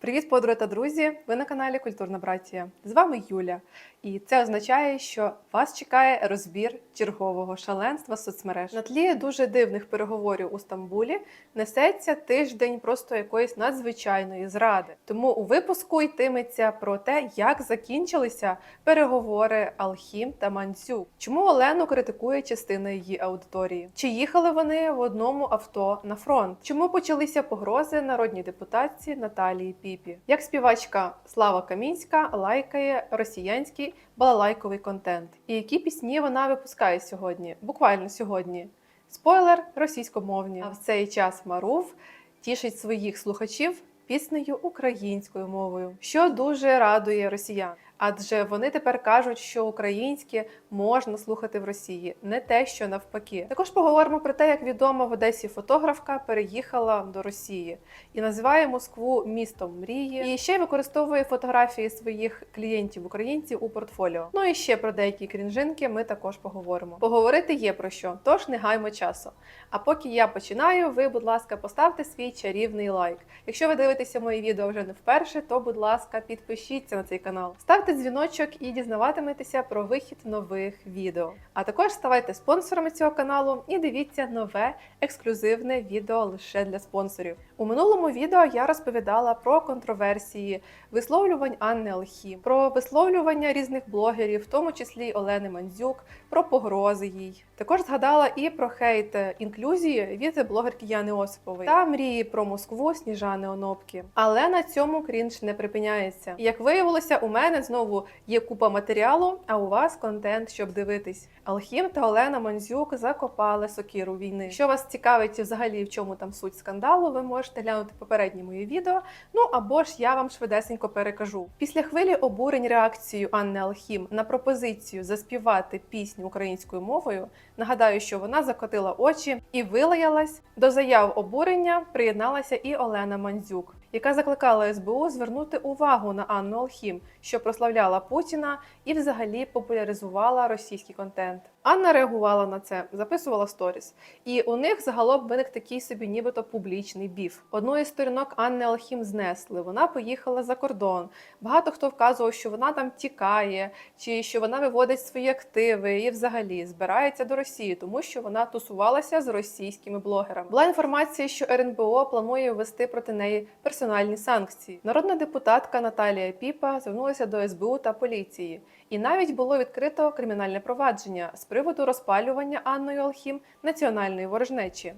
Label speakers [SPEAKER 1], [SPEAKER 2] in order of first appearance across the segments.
[SPEAKER 1] Привіт, подруги та друзі! Ви на каналі Культурна Братія. З вами Юля, і це означає, що вас чекає розбір чергового шаленства соцмереж. На тлі дуже дивних переговорів у Стамбулі несеться тиждень просто якоїсь надзвичайної зради. Тому у випуску йтиметься про те, як закінчилися переговори Алхім та Мандзюк. Чому Олену критикує частина її аудиторії? Чи їхали вони в одному авто на фронт? Чому почалися погрози народній депутатці Наталії Піпі? Як співачка Слава Камінська лайкає росіянський балалайковий контент? І які пісні вона випускає сьогодні? Буквально сьогодні. Спойлер російськомовні. А в цей час Марув тішить своїх слухачів піснею українською мовою, що дуже радує росіян. Адже вони тепер кажуть, що українське можна слухати в Росії, не те, що навпаки. Також поговоримо про те, як відома в Одесі фотографка переїхала до Росії і називає Москву містом мрії. І ще й використовує фотографії своїх клієнтів українців у портфоліо. Ну і ще про деякі крінжинки ми також поговоримо. Поговорити є про що, тож не гаймо часу. А поки я починаю, ви, будь ласка, поставте свій чарівний лайк. Якщо ви дивитеся мої відео вже не вперше, то будь ласка, підпишіться на цей канал. Ставте дзвіночок і дізнаватиметеся про вихід нових відео. А також ставайте спонсорами цього каналу і дивіться нове ексклюзивне відео лише для спонсорів. У минулому відео я розповідала про контроверсії висловлювань Анни Алхім, про висловлювання різних блогерів, в тому числі Олени Мандзюк, про погрози їй. Також згадала і про хейт інклюзії від блогерки Яни Осипової та мрії про Москву Сніжани Онопки. Але на цьому крінж не припиняється. Як виявилося, у мене знову є купа матеріалу, а у вас контент, щоб дивитись. Алхім та Олена Мандзюк закопали сокиру війни. Що вас цікавить взагалі, в чому там суть скандалу, ви можете глянути попередні мої відео. Ну або ж я вам швидесенько перекажу. Після хвилі обурень реакцією Анни Алхім на пропозицію заспівати пісню українською мовою. Нагадаю, що вона закотила очі і вилаялась. До заяв обурення приєдналася і Олена Мандзюк, яка закликала СБУ звернути увагу на Анну Алхім, що прославляла Путіна і взагалі популяризувала російський контент. Анна реагувала на це, записувала сторіс. І у них загалом виник такий собі, нібито публічний біф. Одну із сторінок Анни Алхім знесли. Вона поїхала за кордон. Багато хто вказував, що вона там тікає, чи що вона виводить свої активи і взагалі збирається до Росії, тому що вона тусувалася з російськими блогерами. Була інформація, що РНБО планує ввести проти неї персональні санкції. Народна депутатка Наталія Піпа звернулася до СБУ та поліції. І навіть було відкрито кримінальне провадження з приводу розпалювання Анною Алхім національної ворожнечі.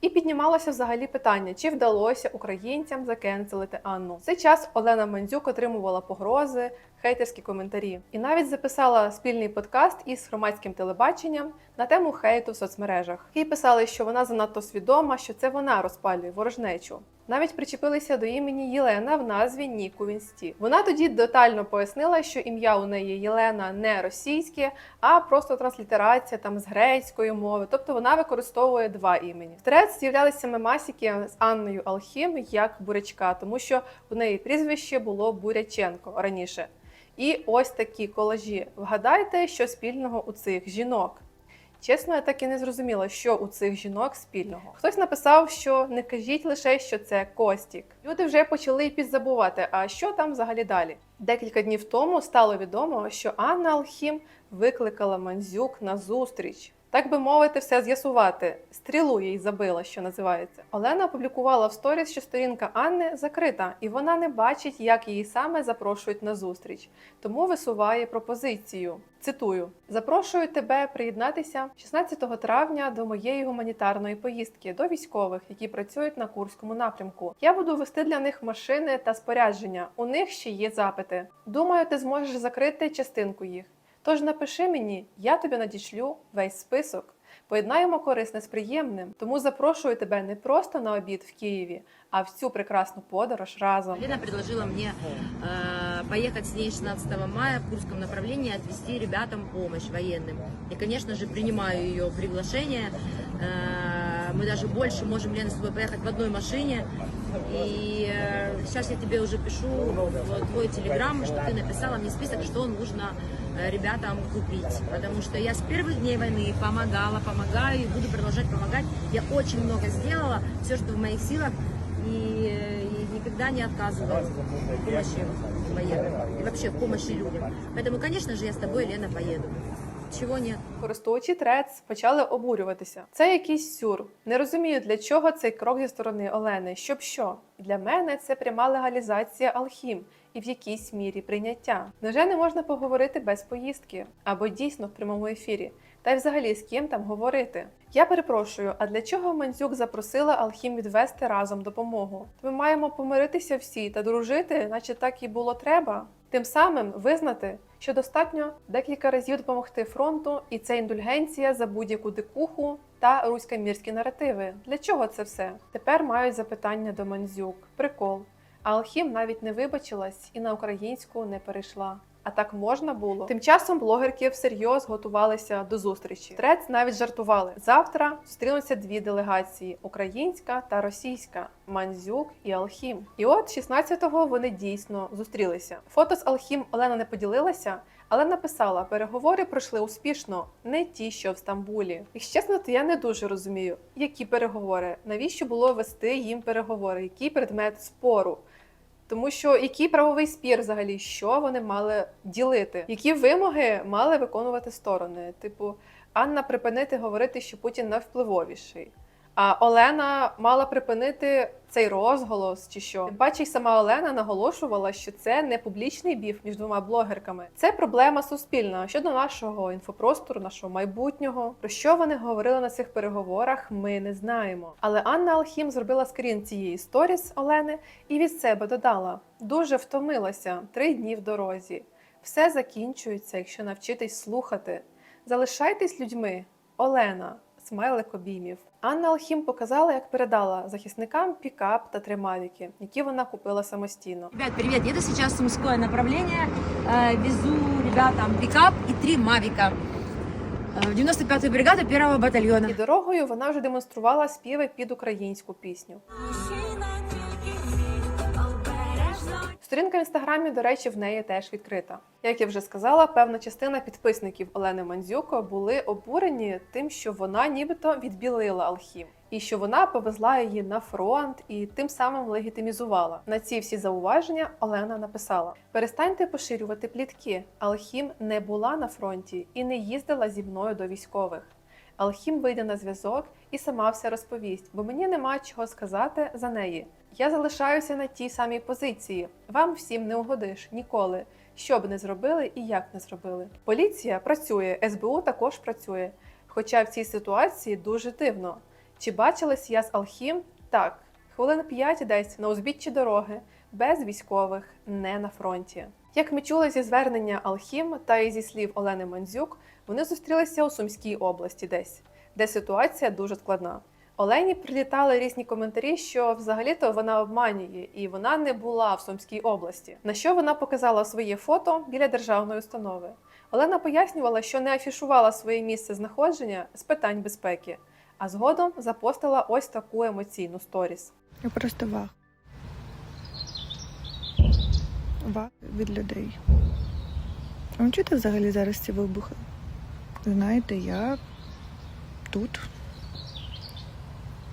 [SPEAKER 1] І піднімалося взагалі питання, чи вдалося українцям закенселити Анну. В цей час Олена Мандзюк отримувала погрози, хейтерські коментарі і навіть записала спільний подкаст із громадським телебаченням на тему хейту в соцмережах. Їй писали, що вона занадто свідома, що це вона розпалює ворожнечу. Навіть причепилися до імені Єлена в назві Ніку в інсті. Вона тоді детально пояснила, що ім'я у неї Єлена не російське, а просто транслітерація там з грецької мови. Тобто вона використовує два імені. В трец з'являлися мемасики з Анною Алхім як бурячка, тому що у неї прізвище було Буряченко раніше. І ось такі колажі. Вгадайте, що спільного у цих жінок. Чесно, я так і не зрозуміла, що у цих жінок спільного. Хтось написав, що не кажіть лише, що це Костік. Люди вже почали підзабувати, а що там взагалі далі. Декілька днів тому стало відомо, що Анна Алхім викликала Мандзюк на зустріч. Так би мовити, все з'ясувати. Стрілу їй забила, що називається. Олена опублікувала в сторіс, що сторінка Анни закрита, і вона не бачить, як її саме запрошують на зустріч. Тому висуває пропозицію. Цитую: запрошую тебе приєднатися 16 травня до моєї гуманітарної поїздки до військових, які працюють на Курському напрямку. Я буду вести для них машини та спорядження. У них ще є запити. Думаю, ти зможеш закрити частинку їх. Тож напиши мені, я тобі надішлю весь список. Поєднаємо корисне з приємним. Тому запрошую тебе не просто на обід в Києві, а в цю прекрасну подорож разом.
[SPEAKER 2] Лена предложила мне э, поехать с ней 16 мая в Курском направлении, отвезти ребятам помощь военным. И, конечно же, принимаю ее приглашение. Э, мы даже больше можем, Лена, с тобой поехать в одной машине. И э, сейчас я тебе уже пишу в твой телеграм, что ты написала мне список, что нужно э, ребятам купить. Потому что я с первых дней войны помогала, помогаю и буду продолжать помогать. Я очень много сделала, все, что в моих силах. И, э, и никогда никогда не отказываю в помощи военным и вообще в помощи людям. Поэтому, конечно же, я с тобой, Лена, поеду. Чего нет?
[SPEAKER 1] Користувачі Трец почали обурюватися. Це якийсь сюр. Не розумію, для чого цей крок зі сторони Олени. Щоб що? Для мене це пряма легалізація алхім і в якійсь мірі прийняття. Невже не можна поговорити без поїздки? Або дійсно в прямому ефірі? Та й взагалі з ким там говорити? Я перепрошую, а для чого Мандзюк запросила Алхім відвести разом допомогу? Ми маємо помиритися всі та дружити, наче так і було треба. Тим самим визнати, що достатньо декілька разів допомогти фронту, і це індульгенція за будь-яку дикуху та руськомірські наративи. Для чого це все? Тепер мають запитання до Мандзюк. Прикол. А Алхім навіть не вибачилась і на українську не перейшла. А так можна було. Тим часом блогерки всерйоз готувалися до зустрічі. Трец навіть жартували. Завтра зустрінуться дві делегації: українська та російська Мандзюк і Алхім. І от 16-го вони дійсно зустрілися. Фото з Алхім Олена не поділилася. Але написала, переговори пройшли успішно, не ті, що в Стамбулі. Якщо чесно, то я не дуже розумію, які переговори, навіщо було вести їм переговори, який предмет спору. Тому що який правовий спір взагалі, що вони мали ділити, які вимоги мали виконувати сторони? Типу, Анна припинити говорити, що Путін найвпливовіший. А Олена мала припинити цей розголос, чи що Тим паче, й сама Олена наголошувала, що це не публічний біф між двома блогерками. Це проблема суспільна щодо нашого інфопростору, нашого майбутнього. Про що вони говорили на цих переговорах, ми не знаємо. Але Анна Алхім зробила скрін цієї сторіс Олени і від себе додала: дуже втомилася три дні в дорозі. Все закінчується, якщо навчитись слухати. Залишайтесь людьми, Олена. Смайлик обіймів. Анна Алхім показала, як передала захисникам пікап та тримавіки, які вона купила самостійно.
[SPEAKER 2] Ребят, привіт! Їду зараз в направлення. Э, Везу ребятам пікап і три мавіка. Э, В 95-ю бригаду первого батальона.
[SPEAKER 1] І дорогою вона вже демонструвала співи під українську пісню. Сторінка в інстаграмі, до речі, в неї теж відкрита. Як я вже сказала, певна частина підписників Олени Мандзюко були обурені тим, що вона нібито відбілила Алхім. І що вона повезла її на фронт і тим самим легітимізувала. На ці всі зауваження Олена написала: перестаньте поширювати плітки. Алхім не була на фронті і не їздила зі мною до військових. Алхім вийде на зв'язок і сама все розповість, бо мені нема чого сказати за неї. Я залишаюся на тій самій позиції. Вам всім не угодиш ніколи. Що б не зробили і як не зробили. Поліція працює, СБУ також працює. Хоча в цій ситуації дуже дивно. Чи бачилась я з Алхім? Так, хвилин п'ять десь на узбіччі дороги, без військових, не на фронті. Як ми чули зі звернення Алхім та і зі слів Олени Мандзюк, вони зустрілися у Сумській області десь, де ситуація дуже складна. Олені прилітали різні коментарі, що взагалі-то вона обманює, і вона не була в Сумській області. На що вона показала своє фото біля державної установи. Олена пояснювала, що не афішувала своє місце знаходження з питань безпеки, а згодом запостила ось таку емоційну сторіс.
[SPEAKER 3] Я просто вах. Вах від людей. А чуєте взагалі зараз ці вибухи? Знаєте, я тут.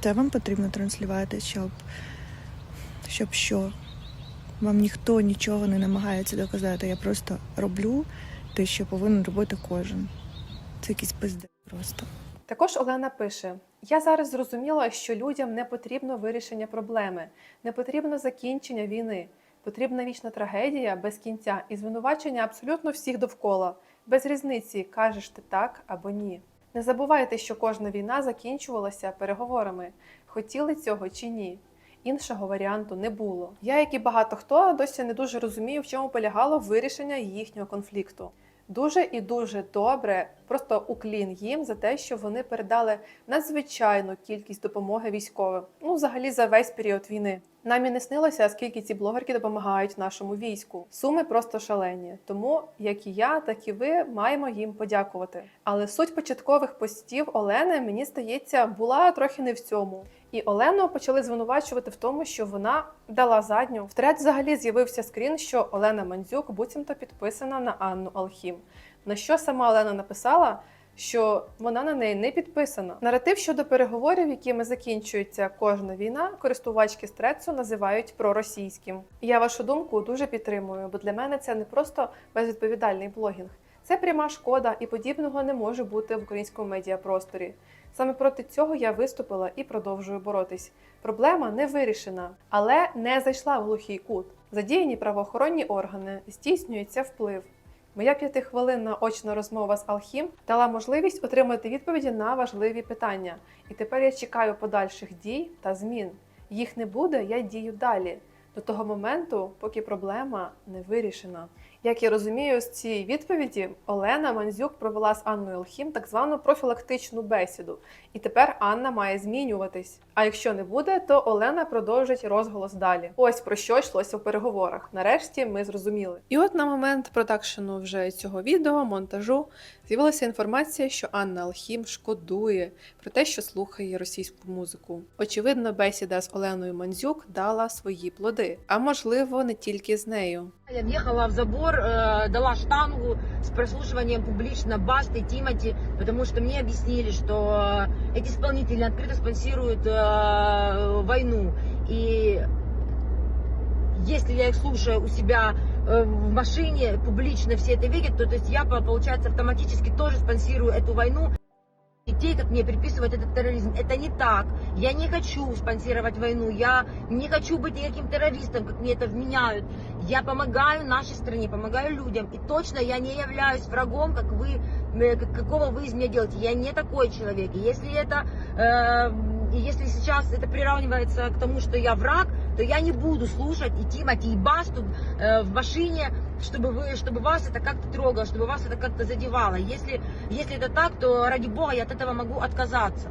[SPEAKER 3] Це вам потрібно транслювати, щоб, щоб що? Вам ніхто нічого не намагається доказати. Я просто роблю те, що повинен робити кожен. Це якийсь пиздець просто.
[SPEAKER 1] Також Олена пише: Я зараз зрозуміла, що людям не потрібно вирішення проблеми, не потрібно закінчення війни. Потрібна вічна трагедія без кінця і звинувачення абсолютно всіх довкола, без різниці, кажеш ти так або ні. Не забувайте, що кожна війна закінчувалася переговорами, хотіли цього чи ні. Іншого варіанту не було. Я, як і багато хто, досі не дуже розумію, в чому полягало вирішення їхнього конфлікту. Дуже і дуже добре, просто уклін їм за те, що вони передали надзвичайну кількість допомоги військовим. Ну, взагалі, за весь період війни. Нам і не снилося, скільки ці блогерки допомагають нашому війську. Суми просто шалені. Тому як і я, так і ви маємо їм подякувати. Але суть початкових постів Олени, мені здається, була трохи не в цьому. І Олену почали звинувачувати в тому, що вона дала задню. В трет взагалі з'явився скрін, що Олена Мандзюк буцімто підписана на Анну Алхім. На що сама Олена написала, що вона на неї не підписана. Наратив щодо переговорів, якими закінчується кожна війна, користувачки стрецу називають проросійським. Я вашу думку дуже підтримую, бо для мене це не просто безвідповідальний блогінг. Це пряма шкода, і подібного не може бути в українському медіапросторі. Саме проти цього я виступила і продовжую боротись. Проблема не вирішена, але не зайшла в глухий кут. Задіяні правоохоронні органи здійснюється вплив. Моя п'ятихвилинна очна розмова з Алхім дала можливість отримати відповіді на важливі питання. І тепер я чекаю подальших дій та змін. Їх не буде, я дію далі. До того моменту, поки проблема не вирішена. Як я розумію, з цієї відповіді Олена Мандзюк провела з Анною Алхім так звану профілактичну бесіду. І тепер Анна має змінюватись. А якщо не буде, то Олена продовжить розголос далі. Ось про що йшлося в переговорах. Нарешті ми зрозуміли. І от на момент продакшену вже цього відео, монтажу, з'явилася інформація, що Анна Алхім шкодує про те, що слухає російську музику. Очевидно, бесіда з Оленою Мандзюк дала свої плоди, а можливо, не тільки з нею.
[SPEAKER 2] Я въехала в забор, э, дала штангу с прослушиванием публично Басты, Тимати, потому что мне объяснили, что э, эти исполнители открыто спонсируют э, войну. И если я их слушаю у себя э, в машине, публично все это видят, то, то есть я, получается, автоматически тоже спонсирую эту войну. Детей, как мне приписывают этот терроризм, это не так. Я не хочу спонсировать войну, я не хочу быть никаким террористом, как мне это вменяют. Я помогаю нашей стране, помогаю людям. И точно я не являюсь врагом, как вы, э, как- какого вы из меня делаете. Я не такой человек. И если это, э, и если сейчас это приравнивается к тому, что я враг, то я не буду слушать и Тимати, и Басту э, в машине, чтобы, вы, чтобы вас это как-то трогало, чтобы вас это как-то задевало. Если, если это так, то ради бога я от этого могу отказаться.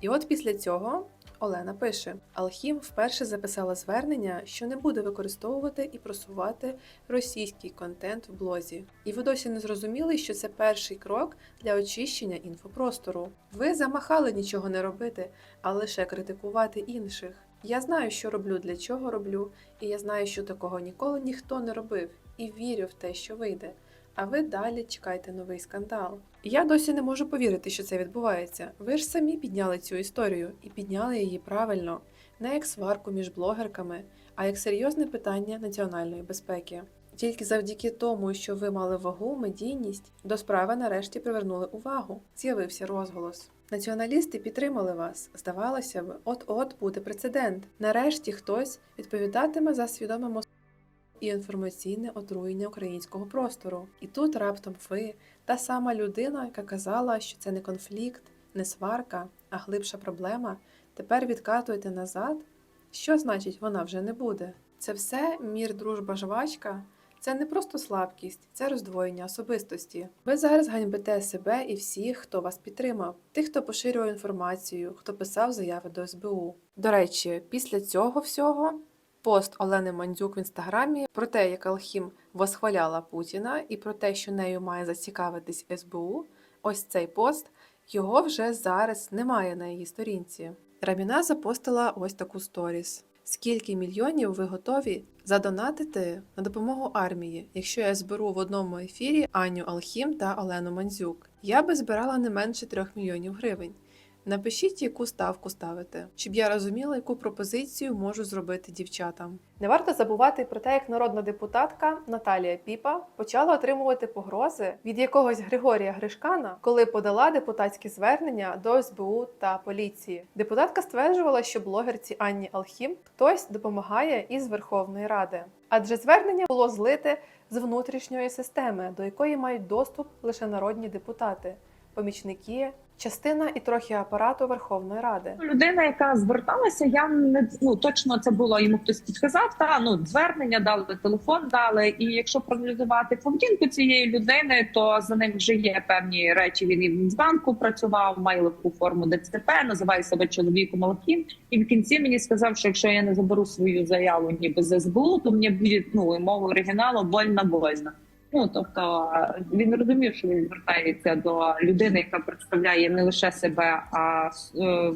[SPEAKER 1] І от після цього Олена пише: Алхім вперше записала звернення, що не буде використовувати і просувати російський контент в блозі. І ви досі не зрозуміли, що це перший крок для очищення інфопростору. Ви замахали нічого не робити, а лише критикувати інших. Я знаю, що роблю, для чого роблю, і я знаю, що такого ніколи ніхто не робив, і вірю в те, що вийде. А ви далі чекайте новий скандал. Я досі не можу повірити, що це відбувається. Ви ж самі підняли цю історію і підняли її правильно, не як сварку між блогерками, а як серйозне питання національної безпеки. Тільки завдяки тому, що ви мали вагу, медійність, до справи нарешті привернули увагу. З'явився розголос. Націоналісти підтримали вас. Здавалося б, от-от буде прецедент. Нарешті хтось відповідатиме за свідоме мос- і інформаційне отруєння українського простору. І тут раптом ви, та сама людина, яка казала, що це не конфлікт, не сварка, а глибша проблема, тепер відкатуєте назад. Що значить вона вже не буде? Це все мір, дружба, жвачка. Це не просто слабкість, це роздвоєння особистості. Ви зараз ганьбите себе і всіх, хто вас підтримав, тих, хто поширював інформацію, хто писав заяви до СБУ. До речі, після цього всього пост Олени Мандзюк в інстаграмі про те, як Алхім восхваляла Путіна, і про те, що нею має зацікавитись СБУ. Ось цей пост його вже зараз немає на її сторінці. Раміна запостила ось таку сторіс. Скільки мільйонів ви готові задонатити на допомогу армії, якщо я зберу в одному ефірі Аню Алхім та Олену Мандзюк? Я би збирала не менше трьох мільйонів гривень. Напишіть, яку ставку ставите, щоб я розуміла, яку пропозицію можу зробити дівчатам. Не варто забувати про те, як народна депутатка Наталія Піпа почала отримувати погрози від якогось Григорія Гришкана, коли подала депутатські звернення до СБУ та поліції. Депутатка стверджувала, що блогерці Анні Алхім хтось допомагає із Верховної Ради, адже звернення було злите з внутрішньої системи, до якої мають доступ лише народні депутати, помічники, частина і трохи апарату Верховної Ради.
[SPEAKER 4] Людина, яка зверталася, я не ну точно це було йому хтось підказав. Та ну звернення дали, телефон дали. І якщо проаналізувати поведінку цієї людини, то за ним вже є певні речі. Він і в Нацбанку працював, має легку форму ДЦП, називає себе чоловіком Алхім. І в кінці мені сказав, що якщо я не заберу свою заяву ніби з СБУ, то мені буде ну мовою оригіналу больно больно. Ну тобто він розумів, що він звертається до людини, яка представляє не лише себе, а е,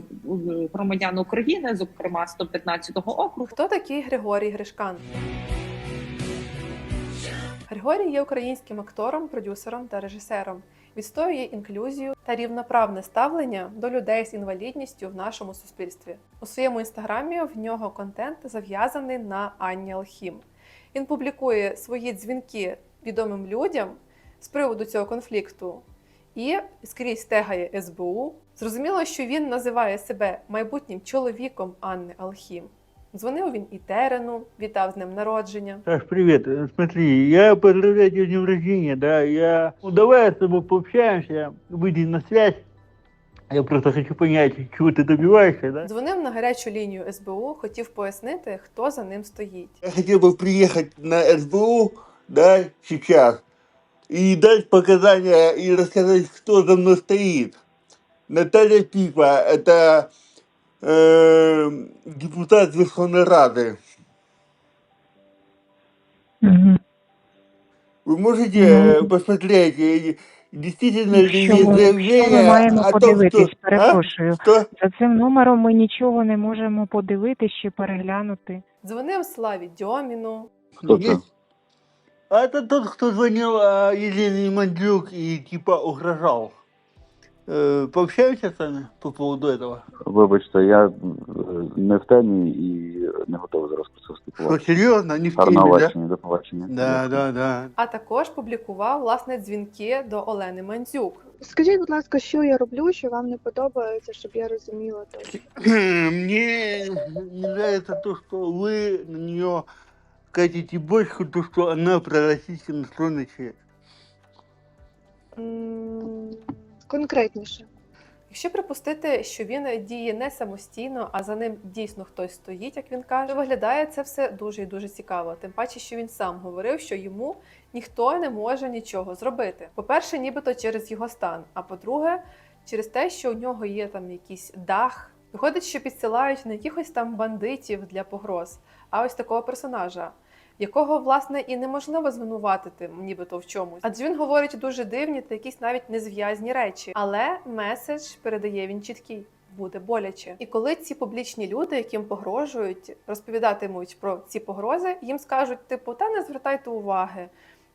[SPEAKER 4] громадян України, зокрема 115-го округу.
[SPEAKER 1] Хто такий Григорій Гришкан? Григорій є українським актором, продюсером та режисером. відстоює інклюзію та рівноправне ставлення до людей з інвалідністю в нашому суспільстві. У своєму інстаграмі в нього контент зав'язаний на Анні Алхім. Він публікує свої дзвінки відомим людям з приводу цього конфлікту і скрізь тегає СБУ. Зрозуміло, що він називає себе майбутнім чоловіком Анни Алхім. Дзвонив він і Терену, вітав з ним народження.
[SPEAKER 5] Саш, привет. Э, Смотри, я поздравляю тебя с днем рождения, да, я... Ну, давай с тобой пообщаемся, выйди на связь. Я просто хочу понять, чего ты добиваешься, да?
[SPEAKER 1] Дзвонив на гарячу лінію СБУ, хотів пояснити, хто за ним стоїть.
[SPEAKER 5] Я хотел бы приехать на СБУ, да, сейчас, и дать показания и рассказать, кто за мной стоит. Наталья Пипа, это э, депутат Верховной Рады. Вы можете э,
[SPEAKER 6] Ну.
[SPEAKER 5] посмотреть, э, действительно ли
[SPEAKER 6] Що
[SPEAKER 5] есть
[SPEAKER 6] ми, що ми
[SPEAKER 5] заявление
[SPEAKER 6] маємо
[SPEAKER 5] о том,
[SPEAKER 6] подивитись?
[SPEAKER 5] что... А?
[SPEAKER 6] Перепрошую.
[SPEAKER 5] Что?
[SPEAKER 6] За цим номером ми нічого не можемо подивитись чи переглянути.
[SPEAKER 1] Дзвонив Славі Дьоміну,
[SPEAKER 7] Кто это?
[SPEAKER 5] Есть? А это тот, кто звонил а, Елене Мандзюк и типа угрожал. Э, пообщаемся с вами по поводу этого?
[SPEAKER 7] Вибачте, я е, не в темі і не готовий зараз про це
[SPEAKER 5] Что,
[SPEAKER 7] вступувати.
[SPEAKER 5] серьезно? Не в
[SPEAKER 7] Гарного
[SPEAKER 5] теме, да?
[SPEAKER 7] бачення, до побачення.
[SPEAKER 5] Да, да, да.
[SPEAKER 1] а також публікував власне дзвінки до Олени Мандзюк.
[SPEAKER 8] Скажіть, будь ласка, що я роблю, що вам не подобається, щоб я розуміла точно.
[SPEAKER 5] Мне не нравится то, что вы на нее катите бочку, то, что она пророссийски настроенный человек.
[SPEAKER 8] М, Конкретніше.
[SPEAKER 1] Якщо припустити, що він діє не самостійно, а за ним дійсно хтось стоїть, як він каже, виглядає це все дуже і дуже цікаво. Тим паче, що він сам говорив, що йому ніхто не може нічого зробити. По-перше, нібито через його стан. А по-друге, через те, що у нього є там якийсь дах. Виходить, що підсилають не якихось там бандитів для погроз, а ось такого персонажа. Якого власне і неможливо звинуватити, нібито в чомусь, адже він говорить дуже дивні та якісь навіть незв'язні речі. Але меседж передає він чіткий. Буде боляче, і коли ці публічні люди, яким погрожують, розповідатимуть про ці погрози, їм скажуть, типу, та не звертайте уваги.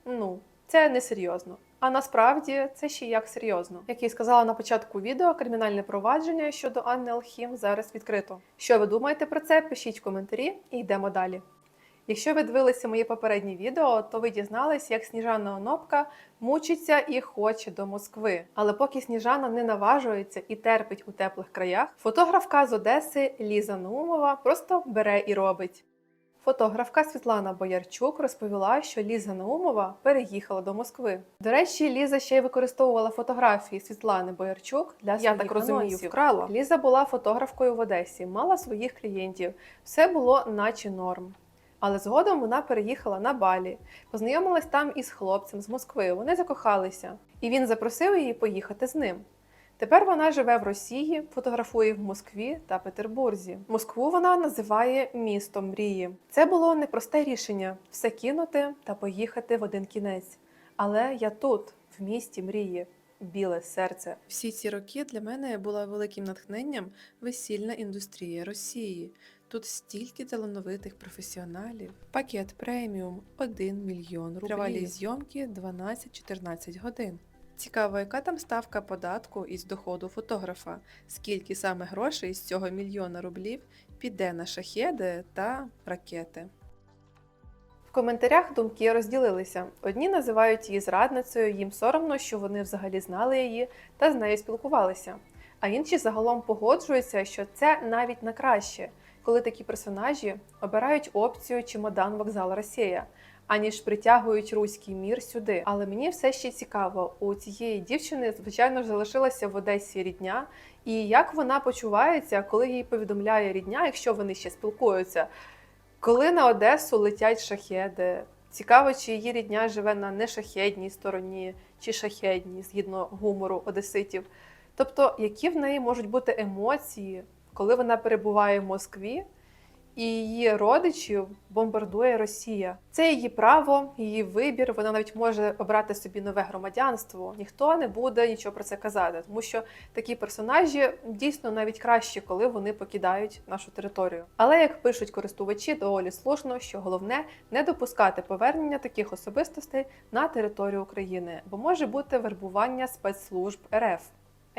[SPEAKER 1] Ну це не серйозно. А насправді це ще як серйозно. Як я сказала на початку відео, кримінальне провадження щодо Анни Алхім зараз відкрито. Що ви думаєте про це? Пишіть в коментарі і йдемо далі. Якщо ви дивилися мої попередні відео, то ви дізналися, як Сніжана Онопка мучиться і хоче до Москви. Але поки Сніжана не наважується і терпить у теплих краях, фотографка з Одеси Ліза Наумова просто бере і робить. Фотографка Світлана Боярчук розповіла, що Ліза Наумова переїхала до Москви. До речі, Ліза ще й використовувала фотографії Світлани Боярчук для Я своїх так розумію, анонсів. вкрала. Ліза була фотографкою в Одесі, мала своїх клієнтів. Все було наче норм. Але згодом вона переїхала на Балі, познайомилась там із хлопцем з Москви. Вони закохалися, і він запросив її поїхати з ним. Тепер вона живе в Росії, фотографує в Москві та Петербурзі. Москву вона називає містом мрії. Це було непросте рішення все кинути та поїхати в один кінець. Але я тут, в місті мрії, біле серце. Всі ці роки для мене була великим натхненням весільна індустрія Росії. Тут стільки талановитих професіоналів. Пакет преміум 1 мільйон рублів. Тривалі зйомки 12-14 годин. Цікаво, яка там ставка податку із доходу фотографа, скільки саме грошей з цього мільйона рублів піде на шахеди та ракети. В коментарях думки розділилися. Одні називають її зрадницею, їм соромно, що вони взагалі знали її та з нею спілкувалися. А інші загалом погоджуються, що це навіть на краще, коли такі персонажі обирають опцію чемодан вокзал Росія, аніж притягують руський мір сюди. Але мені все ще цікаво, у цієї дівчини, звичайно ж, залишилася в Одесі рідня, і як вона почувається, коли їй повідомляє рідня, якщо вони ще спілкуються, коли на Одесу летять шахеди. Цікаво, чи її рідня живе на нешахедній стороні чи шахедній, згідно гумору одеситів. Тобто, які в неї можуть бути емоції, коли вона перебуває в Москві і її родичів бомбардує Росія. Це її право, її вибір. Вона навіть може обрати собі нове громадянство. Ніхто не буде нічого про це казати, тому що такі персонажі дійсно навіть краще, коли вони покидають нашу територію. Але як пишуть користувачі, доволі слушно, що головне не допускати повернення таких особистостей на територію України, бо може бути вербування спецслужб РФ.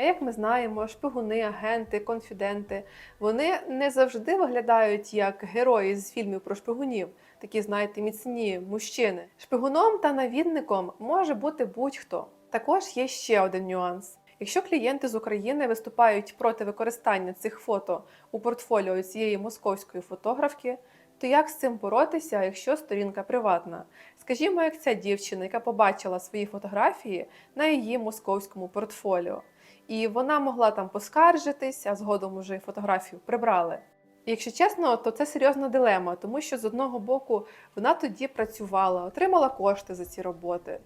[SPEAKER 1] А як ми знаємо, шпигуни, агенти, конфіденти вони не завжди виглядають як герої з фільмів про шпигунів, такі, знаєте, міцні мужчини. Шпигуном та навідником може бути будь-хто. Також є ще один нюанс. Якщо клієнти з України виступають проти використання цих фото у портфоліо цієї московської фотографки, то як з цим боротися, якщо сторінка приватна? Скажімо, як ця дівчина, яка побачила свої фотографії на її московському портфоліо. І вона могла там поскаржитись, а згодом уже фотографію прибрали. Якщо чесно, то це серйозна дилема, тому що з одного боку вона тоді працювала, отримала кошти за ці роботи.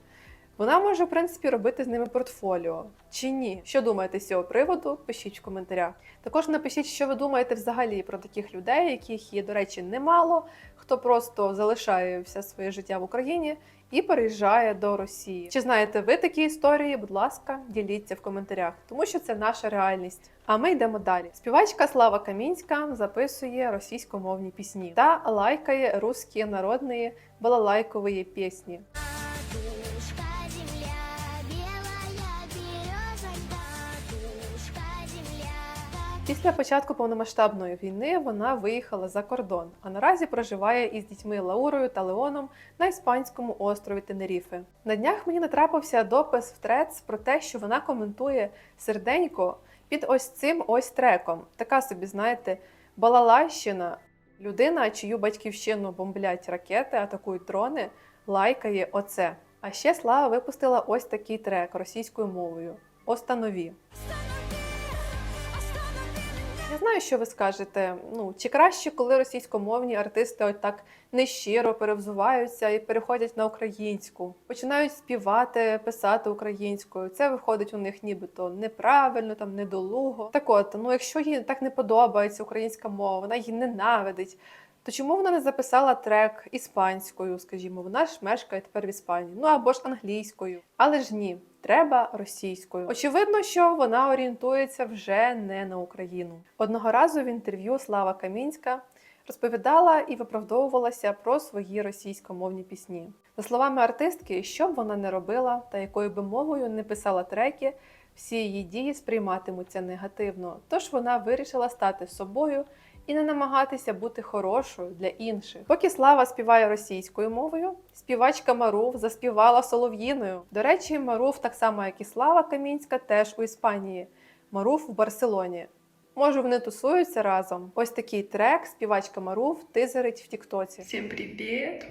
[SPEAKER 1] Вона може, в принципі, робити з ними портфоліо чи ні. Що думаєте з цього приводу? Пишіть в коментарях. Також напишіть, що ви думаєте взагалі про таких людей, яких є, до речі, немало, хто просто залишає все своє життя в Україні і переїжджає до Росії. Чи знаєте ви такі історії? Будь ласка, діліться в коментарях, тому що це наша реальність. А ми йдемо далі. Співачка Слава Камінська записує російськомовні пісні та лайкає русські народні балалайкові пісні. Після початку повномасштабної війни вона виїхала за кордон, а наразі проживає із дітьми Лаурою та Леоном на іспанському острові Тенеріфе. На днях мені натрапився допис в трец про те, що вона коментує серденько під ось цим ось треком. Така собі, знаєте, балалайщина. Людина, чию батьківщину бомблять ракети, атакують дрони, лайкає оце. А ще Слава випустила ось такий трек російською мовою. Останові. Я знаю, що ви скажете. Ну чи краще, коли російськомовні артисти ось так нещиро перевзуваються і переходять на українську, починають співати, писати українською. Це виходить у них нібито неправильно, там недолуго. Так от, ну якщо їй так не подобається українська мова, вона її ненавидить. То чому вона не записала трек іспанською, скажімо, вона ж мешкає тепер в Іспанії, ну або ж англійською. Але ж ні, треба російською. Очевидно, що вона орієнтується вже не на Україну. Одного разу в інтерв'ю Слава Камінська розповідала і виправдовувалася про свої російськомовні пісні. За словами артистки, що б вона не робила та якою би мовою не писала треки, всі її дії сприйматимуться негативно. Тож вона вирішила стати собою і не намагатися бути хорошою для інших. Поки Слава співає російською мовою, співачка Марув заспівала солов'їною. До речі, Марув, так само як і Слава Камінська, теж у Іспанії. Марув в Барселоні. Може, вони тусуються разом. Ось такий трек співачка Марув тизерить в Тіктоці.
[SPEAKER 9] Всем привет!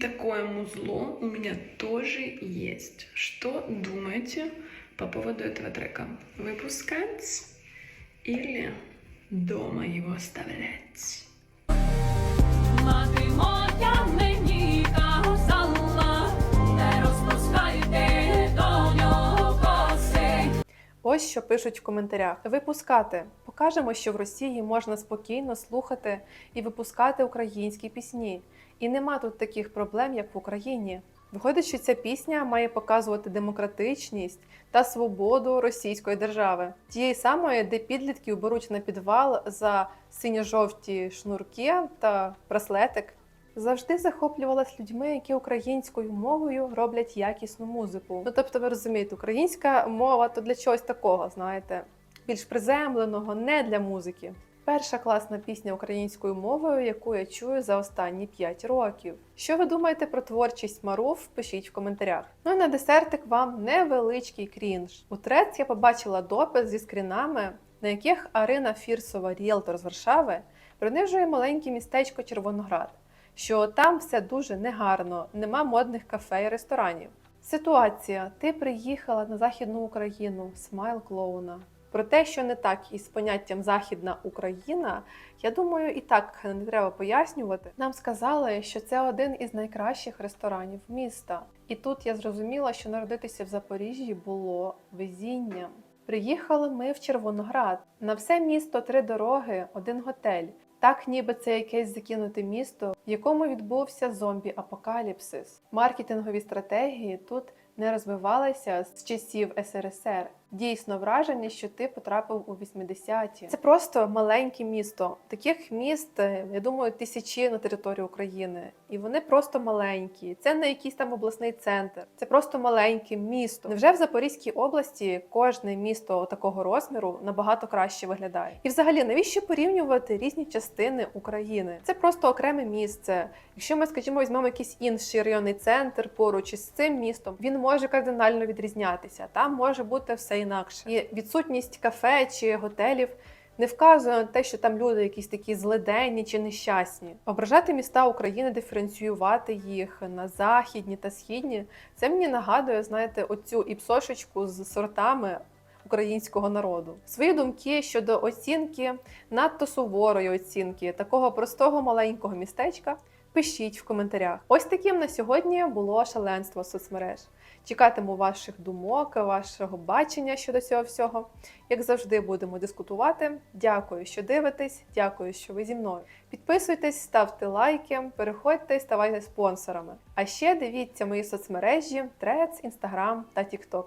[SPEAKER 9] Такое музло у меня тоже есть. Что думаете по поводу этого трека? Выпускать или дома его оставлять?
[SPEAKER 10] Мати моя мені казала, не розпускайте до нього коси.
[SPEAKER 1] Ось що пишуть в коментарях: випускати. Покажемо, що в Росії можна спокійно слухати і випускати українські пісні. І нема тут таких проблем, як в Україні. Виходить, що ця пісня має показувати демократичність та свободу російської держави, тієї самої, де підлітків беруть на підвал за синьо-жовті шнурки та браслетик. Завжди захоплювалась людьми, які українською мовою роблять якісну музику. Ну тобто, ви розумієте, українська мова то для чогось такого, знаєте, більш приземленого, не для музики. Перша класна пісня українською мовою, яку я чую за останні 5 років. Що ви думаєте про творчість Марув? Пишіть в коментарях. Ну і на десертик вам невеличкий крінж. У трец я побачила допис зі скрінами, на яких Арина Фірсова, ріелтор з Варшави, принижує маленьке містечко Червоноград, що там все дуже негарно, нема модних кафе і ресторанів. Ситуація: ти приїхала на Західну Україну, смайл клоуна. Про те, що не так із поняттям Західна Україна, я думаю, і так не треба пояснювати. Нам сказали, що це один із найкращих ресторанів міста. І тут я зрозуміла, що народитися в Запоріжжі було везінням. Приїхали ми в Червоноград. На все місто три дороги, один готель. Так, ніби це якесь закинуте місто, в якому відбувся зомбі-апокаліпсис. Маркетингові стратегії тут не розвивалися з часів СРСР. Дійсно враження, що ти потрапив у 80-ті. Це просто маленьке місто. Таких міст, е, я думаю, тисячі на території України, і вони просто маленькі. Це не якийсь там обласний центр, це просто маленьке місто. Невже в Запорізькій області кожне місто такого розміру набагато краще виглядає? І взагалі, навіщо порівнювати різні частини України? Це просто окреме місце. Якщо ми, скажімо, візьмемо якийсь інший районний центр поруч із цим містом, він може кардинально відрізнятися. Там може бути все інакше. І відсутність кафе чи готелів не вказує на те, що там люди якісь такі злиденні чи нещасні. Ображати міста України, диференціювати їх на західні та східні. Це мені нагадує, знаєте, оцю іпсошечку з сортами. Українського народу свої думки щодо оцінки надто суворої оцінки такого простого маленького містечка пишіть в коментарях. Ось таким на сьогодні було шаленство соцмереж. Чекатиму ваших думок, вашого бачення щодо цього всього. Як завжди, будемо дискутувати. Дякую, що дивитесь. Дякую, що ви зі мною. Підписуйтесь, ставте лайки, переходьте ставайте спонсорами. А ще дивіться мої соцмережі: Трец, Інстаграм та TikTok.